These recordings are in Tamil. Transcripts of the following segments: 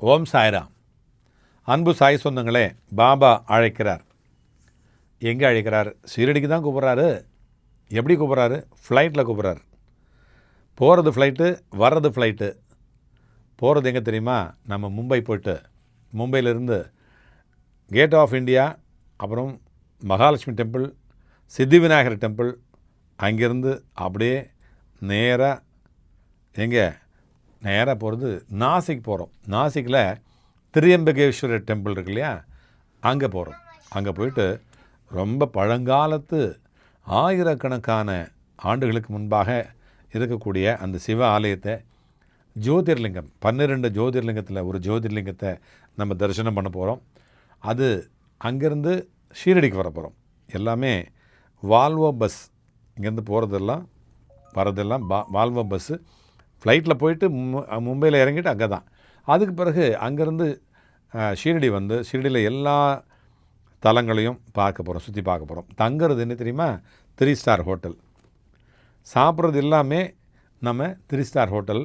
ஓம் சாய்ராம். அன்பு சாய் சொந்தங்களே பாபா அழைக்கிறார். எங்கே அழைக்கிறார்? சீரடிக்கு தான் கூப்பிட்றாரு. எப்படி கூப்பிட்றாரு? ஃப்ளைட்டில் கூப்பிட்றாரு. போகிறது ஃப்ளைட்டு வர்றது ஃப்ளைட்டு போகிறது எங்கே தெரியுமா? நம்ம மும்பை போய்ட்டு மும்பையிலேருந்து கேட் ஆஃப் இந்தியா அப்புறம் மகாலட்சுமி டெம்பிள் சித்தி விநாயகர் டெம்பிள் அங்கேருந்து அப்படியே நேராக எங்கே? நேராக போகிறது நாசிக் போகிறோம் நாசிக்கில் திரியம்பகேஸ்வரர் டெம்பிள் இருக்கு இல்லையா? அங்கே போகிறோம் அங்கே போயிட்டு ரொம்ப பழங்காலத்து ஆயிரக்கணக்கான ஆண்டுகளுக்கு முன்பாக இருக்கக்கூடிய அந்த சிவ ஆலயத்தை ஜோதிர்லிங்கம் பன்னிரெண்டு ஜோதிர்லிங்கத்தில் ஒரு ஜோதிர்லிங்கத்தை நம்ம தரிசனம் பண்ண போகிறோம் அது அங்கேருந்து ஷீரடிக்கு வர போகிறோம் எல்லாமே வால்வோ பஸ் இங்கேருந்து போகிறதெல்லாம் வரதெல்லாம் பா வால்வோ பஸ்ஸு ஃப்ளைட்டில் போயிட்டு மும்பையில் இறங்கிட்டு அங்கே தான். அதுக்கு பிறகு அங்கேருந்து ஷீரடி வந்து ஷீரடியில் எல்லா தலங்களையும் பார்க்க போகிறோம் சுற்றி பார்க்க போகிறோம். தங்குறது என்ன தெரியுமா? Three star hotel. சாப்பிட்றது எல்லாமே நம்ம three star hotel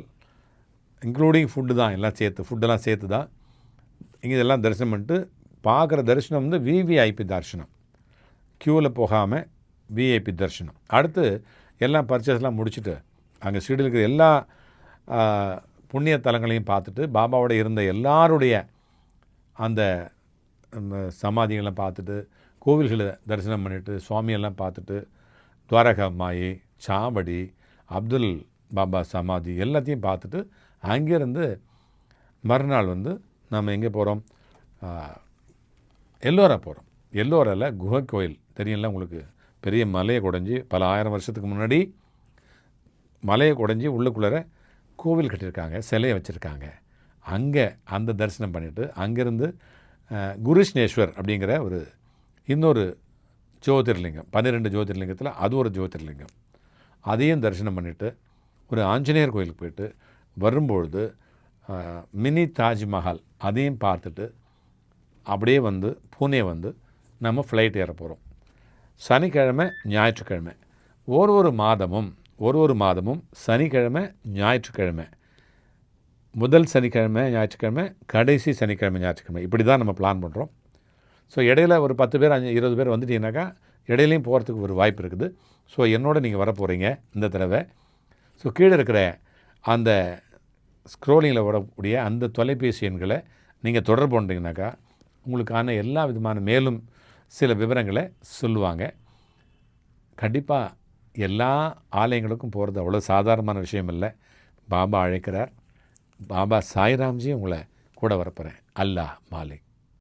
including food தான் எல்லாம் சேர்த்து ஃபுட்டெல்லாம் சேர்த்து தான். இங்கே இதெல்லாம் தரிசனம் பண்ணிட்டு பார்க்குற தரிசனம் வந்து விவிஐபி தரிசனம். க்யூவில் போகாமல் விஐபி தரிசனம். அடுத்து எல்லாம் பர்ச்சேஸ்லாம் முடிச்சுட்டு அங்கே ஷீரடியில் இருக்கிற எல்லா புண்ணிய தலங்களையும் பார்த்துட்டு பாபாவோட இருந்த எல்லாருடைய அந்த ம், சமாதிகளை பார்த்துட்டு கோவில்களை தரிசனம் பண்ணிட்டு சுவாமியெல்லாம் பார்த்துட்டு துவாரகா மாயி சாவடி அப்துல் பாபா சமாதி எல்லாத்தையும் பார்த்துட்டு அங்கேருந்து மறுநாள் வந்து நம்ம எங்கே போகிறோம் எல்லோரா போகிறோம் எல்லோராவில் குகை கோயில். தெரியல உங்களுக்கு? பெரிய மலையை குடைஞ்சி பல ஆயிரம் வருஷத்துக்கு முன்னாடி மலையை குடைஞ்சி உள்ளுக்குள்ளார கோவில் கட்டியிருக்காங்க சிலையை வச்சுருக்காங்க. அங்கே அந்த தரிசனம் பண்ணிவிட்டு அங்கேருந்து குருஷ்ணேஸ்வர் அப்படிங்கிற ஒரு இன்னொரு ஜோதிர்லிங்கம் பன்னிரெண்டு ஜோதிர்லிங்கத்தில் அது ஒரு ஜோதிர்லிங்கம். அதையும் தரிசனம் பண்ணிவிட்டு ஒரு ஆஞ்சநேயர் கோயிலுக்கு போயிட்டு வரும்பொழுது மினி தாஜ்மஹால் அதையும் பார்த்துட்டு அப்படியே வந்து பூனே வந்து நம்ம ஃப்ளைட் ஏற போகிறோம் சனிக்கிழமை ஞாயிற்றுக்கிழமை ஒரு ஒரு மாதமும் ஒரு ஒரு மாதமும் சனிக்கிழமை ஞாயிற்றுக்கிழமை. முதல் சனிக்கிழமை ஞாயிற்றுக்கிழமை கடைசி சனிக்கிழமை ஞாயிற்றுக்கிழமை. இப்படி தான் நம்ம பிளான் பண்ணுறோம் ஸோ இடையில ஒரு பத்து பேர் அஞ்சு இருபது பேர் வந்துட்டீங்கன்னாக்கா இடையிலையும் போகிறதுக்கு ஒரு வாய்ப்பு இருக்குது. ஸோ என்னோட நீங்கள் வர போகிறீங்க இந்த தடவை. ஸோ கீழே இருக்கிற அந்த ஸ்க்ரோலிங்கில் வரக்கூடிய அந்த தொலைபேசி எண்களை நீங்கள் தொடர்பு கொண்டீங்கனாக்கா உங்களுக்கான எல்லா விதமான மேலும் சில விவரங்களை சொல்லுவாங்க. கண்டிப்பாக எல்லா ஆலயங்களுக்கும் போகிறது அவ்வளோ சாதாரணமான விஷயம் இல்லை பாபா அழைக்கிறார். பாபா சாய்ராம்ஜி உங்களை கூட வரப்போகிறேன் அல்லாஹ் மாலிக்.